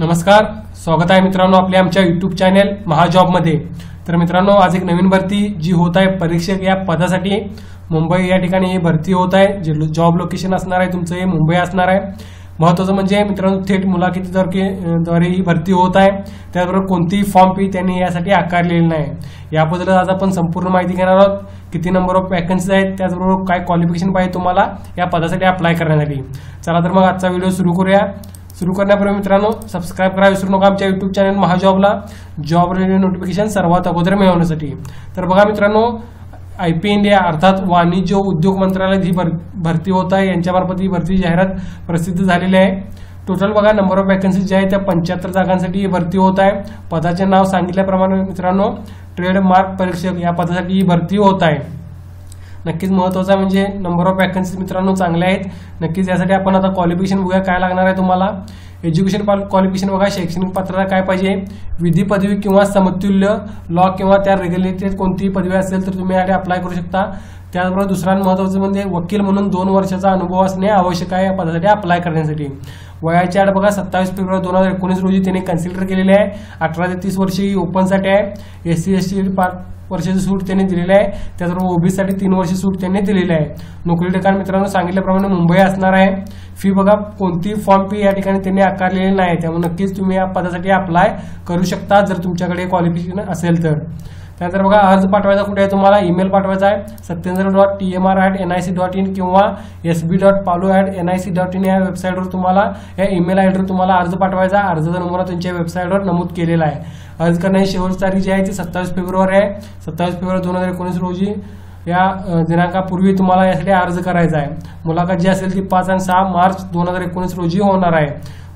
नमस्कार स्वागत आहे मित्रांनो आपल्या आमच्या युट्यूब चॅनेल महाजॉबमध्ये. तर मित्रांनो आज एक नवीन भरती जी होत आहे परीक्षक या पदासाठी. मुंबई या ठिकाणी ही भरती होत आहे जे जॉब लोकेशन असणार आहे तुमचं हे मुंबई असणार आहे. महत्त्वाचं म्हणजे मित्रांनो थेट मुलाखतीद्वारे द्वारे ही भरती होत आहे. त्याचबरोबर कोणतीही फॉर्म फी त्यांनी यासाठी आकारलेली नाही. याबद्दल आज आपण संपूर्ण माहिती घेणार आहोत. किती नंबर ऑफ वॅकन्सीज आहेत त्याचबरोबर काय क्वालिफिकेशन पाहिजे तुम्हाला या पदासाठी अप्लाय करण्यासाठी. चला तर मग आजचा व्हिडिओ सुरू करूया. सुरू करण्यापूर्वी मित्रांनो सबस्क्राईब करा विसरू नका आमच्या युट्यूब चॅनल महाजॉबला. जॉब रिलेटेड नोटिफिकेशन सर्वात अगोदर मिळवण्यासाठी. तर बघा मित्रांनो आय पी इंडिया अर्थात वाणिज्य उद्योग मंत्रालयात ही भर भरती होत आहे. यांच्यामार्फत ही भरती जाहिरात प्रसिद्ध झालेली आहे. टोटल बघा नंबर ऑफ वॅकन्सी ज्या आहेत त्या पंच्याहत्तर जागांसाठी ही भरती होत आहे. पदाचे नाव सांगितल्याप्रमाणे मित्रांनो ट्रेड मार्क परीक्षक या पदासाठी ही भरती होत आहे. नक्कीच महत्वाचं म्हणजे नंबर ऑफ वॅकन्सी मित्रांनो चांगले आहेत. नक्कीच यासाठी आपण आता क्वालिफिकेशन बघूया काय लागणार आहे तुम्हाला. एज्युकेशन क्वालिफिकेशन बघा शैक्षणिक पात्रता काय पाहिजे विधी पदवी किंवा समतुल्य लॉ किंवा त्या रेग्युलेटेड कोणतीही पदवी असेल तर तुम्ही यासाठी अप्लाय करू शकता. त्याचबरोबर दुसरा महत्वाचं म्हणजे वकील म्हणून दोन वर्षाचा अनुभव असणे आवश्यक आहे या पदासाठी अप्लाय करण्यासाठी. वयाची आठ बघा सत्तावीस फेब्रुवारी दोन हजार एकोणीस रोजी त्यांनी कन्सिडर केलेली आहे. अठरा ते तीस वर्ष ही ओपनसाठी आहे. एस सी एस टी पाच वर्षाची सूट त्यांनी दिलेली आहे. त्याचबरोबर ओबीसीसाठी तीन वर्ष सूट त्यांनी दिलेली आहे. नोकरी ठिकाण मित्रांनो सांगितल्याप्रमाणे मुंबई असणार आहे. फी बघा कोणती फॉर्म फी या ठिकाणी त्यांनी आकारलेली नाही. त्यामुळे नक्कीच तुम्ही या पदासाठी अप्लाय करू शकता जर तुमच्याकडे क्वालिफिकेशन असेल तर. त्यानंतर बघा अर्ज पाठवायचा कुठे आहे तुम्हाला? ईमेल पाठवायचा आहे. Satyendra dot T M R at N I C dot in किंवा S B dot Palu at N I C dot in या वेबसाईटवर तुम्हाला या ईमेल आयडीवर तुम्हाला अर्ज पाठवायचा अर्जाचा नंबर तुमच्या वेबसाईटवर नमूद केलेला आहे. अर्ज करण्याची शेवटची तारीख जी आहे ती सत्तावीस फेब्रुवारी आहे. सत्तावीस फेब्रुवारी दोन हजार एकोणीस रोजी या दिनांकापूर्वी तुम्हाला यासाठी अर्ज करायचा आहे. मुलाखत जी असेल ती पाच आणि सहा मार्च दोन हजार एकोणीस रोजी होणार आहे.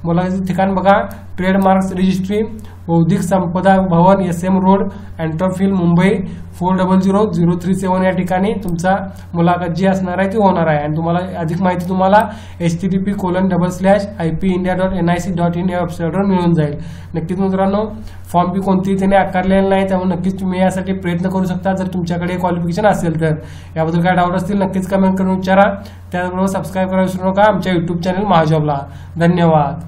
मुलाखतीचं ठिकाण बघा. ट्रेडमार्क्स रजिस्ट्री बौद्धिक संपदा भवन S M road Antop Hill Mumbai four double zero zero three seven या ठिकाणी तुमचा मुलाखत जी असणार आहे ती होणार आहे. आणि तुम्हाला अधिक माहिती तुम्हाला H T T P colon double slash I P India dot N I C dot in या वेबसाईटवर मिळून जाईल. नक्कीच मित्रांनो फॉर्म बी कोणतीही त्याने आकारलेला नाही त्यामुळे नक्कीच तुम्ही यासाठी प्रयत्न करू शकता जर तुमच्याकडे क्वालिफिकेशन असेल तर. याबद्दल काय डाऊट असतील नक्कीच कमेंट करून विचारा. त्याचबरोबर सबस्क्राईब करायला विसरू नका आमच्या युट्यूब चॅनल महाजॉबला धन्यवाद.